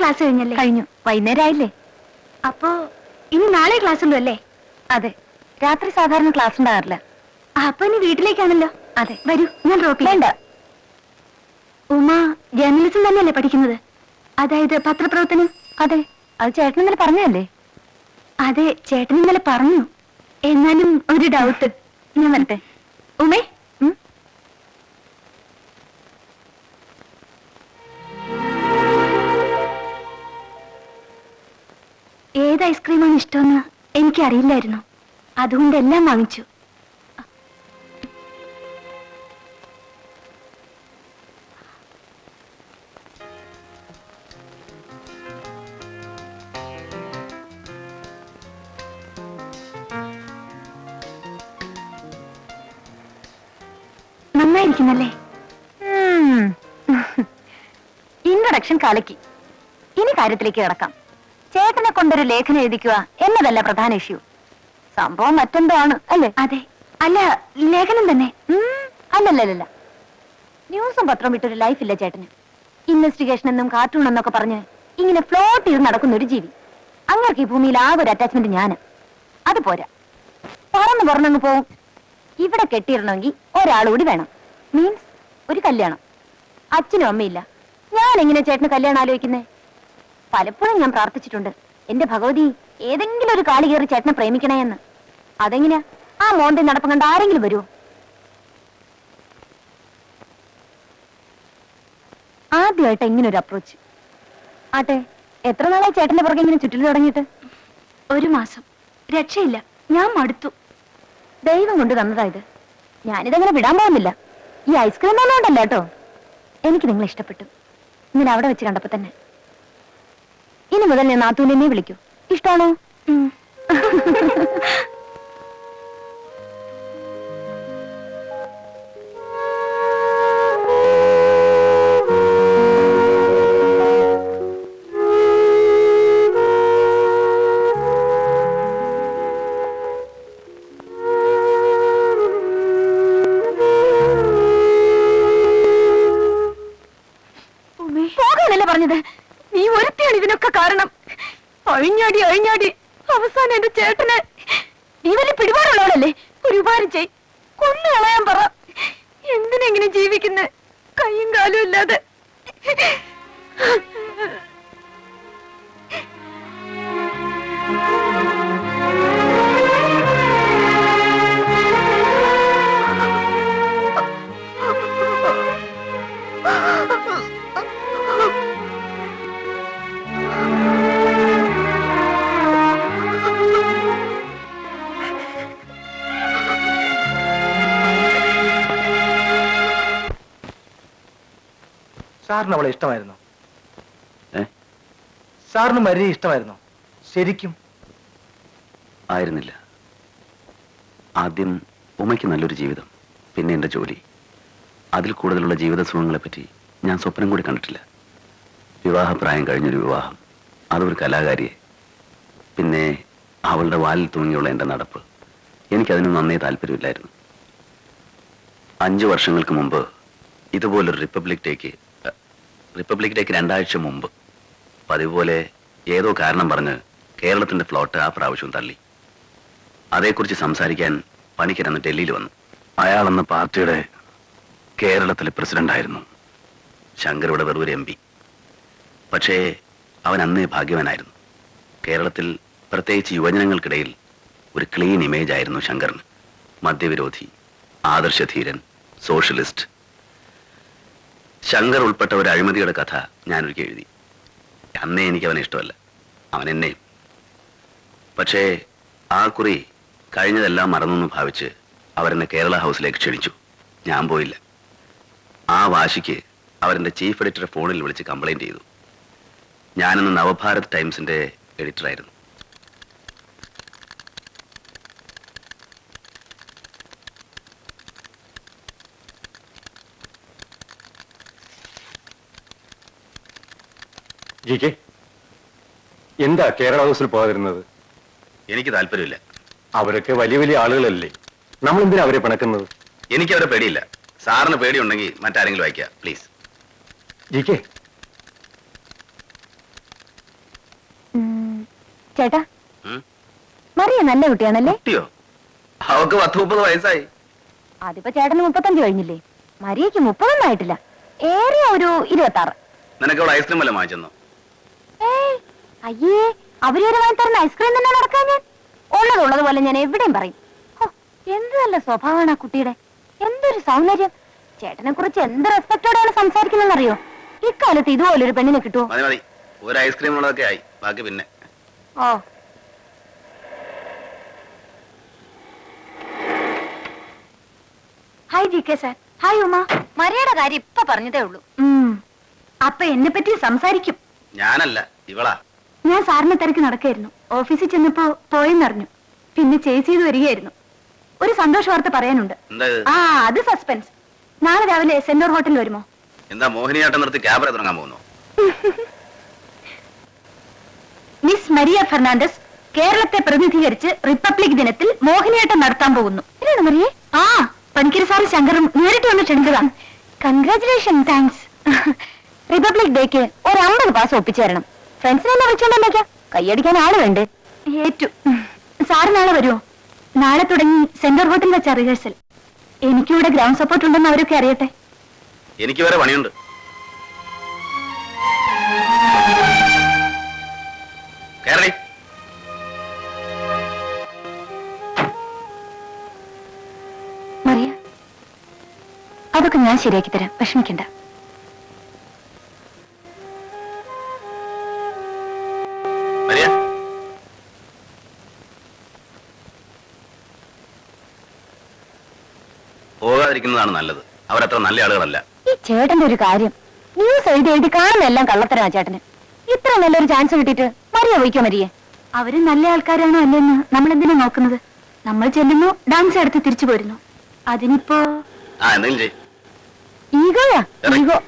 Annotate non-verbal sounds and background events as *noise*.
Class കഴിഞ്ഞല്ലേ? കഴിഞ്ഞു. വൈകുന്നേരം ആയില്ലേ അപ്പോ ഇനി നാളെ ക്ലാസ് ഉണ്ടോ അല്ലേ? അതെ. രാത്രി സാധാരണ ക്ലാസ് ഉണ്ടാകാറില്ല. അപ്പൊ ഇനി വീട്ടിലേക്കാണല്ലോ? അതെ. വരൂ ഞാൻ ഡ്രോപ്പ് വേണ്ട. ഉമ ജേർണലിസം തന്നെയല്ലേ പഠിക്കുന്നത്? അതായത് പത്രപ്രവർത്തനം? അതെ. അത് ചേട്ടൻ ഇന്നലെ പറഞ്ഞല്ലേ അതെ ചേട്ടൻ ഇന്നലെ പറഞ്ഞു. എന്നാലും ഒരു ഡൗട്ട് ഞാൻ വരട്ടെ. ഉമേ ഏത് ഐസ്ക്രീമാണ് ഇഷ്ടമെന്ന് എനിക്കറിയില്ലായിരുന്നു. അതുകൊണ്ട് എല്ലാം വാങ്ങിച്ചു. നന്നായിരിക്കുന്നല്ലേ? *laughs* ഇൻട്രൊഡക്ഷൻ കലക്കി ഇനി കാര്യത്തിലേക്ക് കിടക്കാം. ചേട്ടനെ കൊണ്ടൊരു ലേഖനം എഴുതിക്കുക എന്നതല്ല പ്രധാന ഇഷ്യൂ സംഭവം മറ്റെന്തോ ആണ് അല്ലേ? അതെ. അല്ല ലേഖനം തന്നെ. അല്ലല്ലല്ല ന്യൂസും പത്രവും വിട്ടൊരു ലൈഫില്ല ചേട്ടന്. ഇൻവെസ്റ്റിഗേഷൻ എന്നും കാർട്ടൂൺ എന്നൊക്കെ പറഞ്ഞ് ഇങ്ങനെ ഫ്ലോട്ട് ചെയ്ത് നടക്കുന്ന ഒരു ജീവി. അങ്ങർക്ക് ഈ ഭൂമിയിൽ ആകെ ഒരു അറ്റാച്ച്മെന്റ് ഞാൻ. അത് പോരാ. പറന്ന് പറഞ്ഞങ്ങ് പോവും. ഇവിടെ കെട്ടിയിടണമെങ്കിൽ ഒരാളുകൂടി വേണം. മീൻസ് ഒരു കല്യാണം. അച്ഛനും അമ്മയില്ല ഞാൻ എങ്ങനെ ചേട്ടന് കല്യാണം ആലോചിക്കുന്നേ? പലപ്പോഴും ഞാൻ പ്രാർത്ഥിച്ചിട്ടുണ്ട്. എന്റെ ഭഗവതി ഏതെങ്കിലും ഒരു കാളി കയറി ചേട്ടനെ പ്രേമിക്കണേ എന്ന്. അതെങ്ങനെയാ? ആ മോന്റെ നടപ്പം കണ്ട ആരെങ്കിലും വരുമോ ആദ്യമായിട്ട് ഇങ്ങനെ ഒരു അപ്രോച്ച് ആട്ടെ എത്ര നാളായി ചേട്ടന്റെ പുറകെ ഇങ്ങനെ ചുറ്റിൽ തുടങ്ങിയിട്ട്? ഒരു മാസം. രക്ഷയില്ല. ഞാൻ മടുത്തു. ദൈവം കൊണ്ട് തന്നതാ ഇത്. ഞാനിതങ്ങനെ വിടാൻ പോകുന്നില്ല. ഈ ഐസ്ക്രീം തന്നോണ്ടല്ലോ ഉണ്ടല്ലോ കേട്ടോ? എനിക്ക് നിങ്ങളെ ഇഷ്ടപ്പെട്ടു. ഇന്നലെ അവിടെ വെച്ച് കണ്ടപ്പോ തന്നെ. ഇനി മുതൽ ഞാൻ നാത്തൂനെന്നെ വിളിക്കൂ. ഇഷ്ടമാണോ *laughs* അഴിഞ്ഞാടി അഴിഞ്ഞാടി അവസാനം എന്റെ ചേട്ടനെ നീ വലിയ പിടിപാടുള്ളവളല്ലേ? ഒരു ഉപകാരം ചെയ്. കൊന്നു കളയാൻ പറ. എന്തിനെങ്ങനെ ജീവിക്കുന്ന? കയ്യും കാലും ഇല്ലാതെ. സാറിന് അവളെ ഇഷ്ടമായിരുന്നു? സാറിന് മരിയെ ഇഷ്ടമായിരുന്നു. ശരിക്കും? ആയിരുന്നില്ല. ആദ്യം ഉമയ്ക്ക് നല്ലൊരു ജീവിതം പിന്നെ എന്റെ ജോലി. അതിൽ കൂടുതലുള്ള ജീവിത സുഖങ്ങളെപ്പറ്റി ഞാൻ സ്വപ്നം കൂടി കണ്ടിട്ടില്ല. വിവാഹപ്രായം കഴിഞ്ഞൊരു വിവാഹം. അതൊരു കലാകാരിയെ. പിന്നെ അവളുടെ വാലിൽ തൂങ്ങിയുള്ള എന്റെ നടപ്പ്. എനിക്കതിന് നന്നേ താല്പര്യമില്ലായിരുന്നു. അഞ്ച് വർഷങ്ങൾക്ക് മുമ്പ് ഇതുപോലൊരു റിപ്പബ്ലിക് ഡേക്ക് റിപ്പബ്ലിക് ഡേക്ക് രണ്ടാഴ്ച മുമ്പ്. പതിവ് ഏതോ കാരണം പറഞ്ഞ് കേരളത്തിന്റെ ഫ്ലോട്ട് ആ പ്രാവശ്യം തള്ളി. അതേക്കുറിച്ച് സംസാരിക്കാൻ പണിക്കരന്ന് ഡൽഹിയിൽ വന്നു. അയാളെന്ന പാർട്ടിയുടെ കേരളത്തിലെ പ്രസിഡന്റായിരുന്നു ആയിരുന്നു. വെറുതെ എം പി. പക്ഷേ അവൻ അന്നേ ഭാഗ്യവാനായിരുന്നു. കേരളത്തിൽ പ്രത്യേകിച്ച് യുവജനങ്ങൾക്കിടയിൽ ഒരു ക്ലീൻ ഇമേജ് ആയിരുന്നു ശങ്കറിന്. മദ്യവിരോധി ആദർശധീരൻ സോഷ്യലിസ്റ്റ് ശങ്കർ ഉൾപ്പെട്ട ഒരു അഴിമതിയുടെ കഥ ഞാനൊരിക്കൽ എഴുതി. അന്നേ എനിക്ക് അവനെ ഇഷ്ടമല്ല. അവൻ എന്നെ പക്ഷേ ആ കുറി കഴിഞ്ഞതെല്ലാം മറന്നെന്ന് ഭാവിച്ച് അവരെന്നെ കേരള ഹൗസിലേക്ക് ക്ഷണിച്ചു. ഞാൻ പോയില്ല. ആ വാശിക്ക് അവരെന്റെ ചീഫ് എഡിറ്ററെ ഫോണിൽ വിളിച്ച് കംപ്ലൈന്റ് ചെയ്തു. ഞാനന്ന് നവഭാരത് ടൈംസിന്റെ എഡിറ്ററായിരുന്നു. ജി കെ എന്താ കേരള ഹൗസിൽ പോകാതിരുന്നത്? എനിക്ക് താല്പര്യമില്ല. അവരൊക്കെ വലിയ വലിയ ആളുകളല്ലേ. നമ്മൾ എന്തിനാ അവരെ പിണക്കുന്നത്? എനിക്ക് അവരെ പേടിയില്ല. സാറിന് പേടിയുണ്ടെങ്കിൽ മറ്റാരെങ്കിലും വായിക്കുക പ്ലീസ്. ജി കെ ചേട്ടാ? മറിയ നല്ല കുട്ടിയാണല്ലേ? കുട്ടിയോ? അവക്ക് പത്ത് മുപ്പത് വയസ്സായി. അതിപ്പോ ചേട്ടന് മുപ്പത്തഞ്ച് കഴിഞ്ഞില്ലേ? മരിയക്ക് മുപ്പതൊന്നും ആയിട്ടില്ല. ഏറിയ ഒരു ഇരുപത്തി ആറ് നിനക്ക് അവിടെ ഐസ്ക്രീം വല്ല വാങ്ങിച്ചെന്നോ? അയ്യേ അവരൊരു വാങ്ങി തരുന്ന ഐസ്ക്രീം തന്നെ നടക്കാൻ ഞാൻ? ഉള്ളത് ഉള്ളത് പോലെ ഞാൻ എവിടെയും പറയും. എന്ത് നല്ല സ്വഭാവമാണ് ആ കുട്ടിയുടെ. എന്തൊരു സൗന്ദര്യം. ചേട്ടനെ കുറിച്ച് എന്ത് റെസ്പെക്ടോടെയാണ് സംസാരിക്കുന്നതെന്നറിയോ? ഇക്കാലത്ത് ഇതുപോലൊരു പെണ്ണിനെ കിട്ടുമോ മതി മതി. ഒരു ഐസ്ക്രീം ഉള്ളതൊക്കെ ആയി. ബാക്കി പിന്നെ. ഓ. Hi G K sir. Hi Uma. മരയുടെ കാര്യം ഇപ്പൊ പറഞ്ഞതേ ഉള്ളൂ. അപ്പൊ എന്നെ പറ്റി സംസാരിക്കും. ഞാനല്ല ഇവളാ. ഞാൻ സാറിന് തിരക്ക് നടക്കായിരുന്നു ഓഫീസിൽ ചെന്നപ്പോ പോയെന്നറിഞ്ഞു. പിന്നെ ചേസ് ചെയ്ത് വരികയായിരുന്നു. ഒരു സന്തോഷ വാർത്ത പറയാനുണ്ട്? ആ അത് സസ്പെൻസ്. നാളെ രാവിലെ സെന്റോർ ഹോട്ടലിൽ വരുമോ? എന്താ മോഹിനിയാട്ടം നിർത്തി ക്യാമറ തുടങ്ങാൻ പോകുന്നു? *laughs* മിസ് മരിയ ഫെർണാണ്ടസ് കേരളത്തെ പ്രതിനിധീകരിച്ച് റിപ്പബ്ലിക് ദിനത്തിൽ മോഹിനിയാട്ടം നടത്താൻ പോകുന്നു. മരിയെ? ആ പണിക്കര സാറ് ശങ്കറും നേരിട്ട് വന്ന് ക്ഷണിച്ചതാണ് കൺഗ്രാചുലേഷൻ താങ്ക്സ് റിപ്പബ്ലിക് ഡേക്ക് ഒരു അമ്പത് പാസ് ഒപ്പിച്ചു തരണം. ഫ്രണ്ട്സിനെ എന്നെ വിളിച്ചോണ്ടല്ലേക്കാ കൈയടിക്കാൻ ആൾ വേണ്ടേ ഏറ്റു. സാറ് നാളെ വരുമോ നാളെ തുടങ്ങി സെന്റർ ഹോട്ടലിൽ വെച്ച റിഹേഴ്സൽ എനിക്കിവിടെ ഗ്രൗണ്ട് സപ്പോർട്ട് ഉണ്ടെന്ന് അവരൊക്കെ അറിയട്ടെ? എനിക്ക് വേറെ പണിയുണ്ട്. കേരളി മറിയ അതൊക്കെ ഞാൻ ശരിയാക്കി തരാം. വിഷമിക്കണ്ട. പോകാതിരിക്കുന്നതാണ് നല്ലത്. അവരത്ര നല്ല ആളുകളല്ല. ഈ ചേട്ടന്റെ ഒരു കാര്യം. ന്യൂസ് എഴുതി എഴുതി കാണുന്നെല്ലാം കള്ളത്തരാ ചേട്ടന്. ഇത്ര നല്ലൊരു ചാൻസ് കിട്ടിയിട്ട് മരിയ പോയിക്കോ മരിയെ? അവർ നല്ല ആൾക്കാരാണോ അല്ലെന്ന് നമ്മൾ എന്തിനാ നോക്കുന്നത്? നമ്മൾ ചെല്ലുന്നു ഡാൻസ് എടുത്ത് തിരിച്ചു പോരുന്നു. അതിനിപ്പോ ഈഗോയാ? ഈഗോ.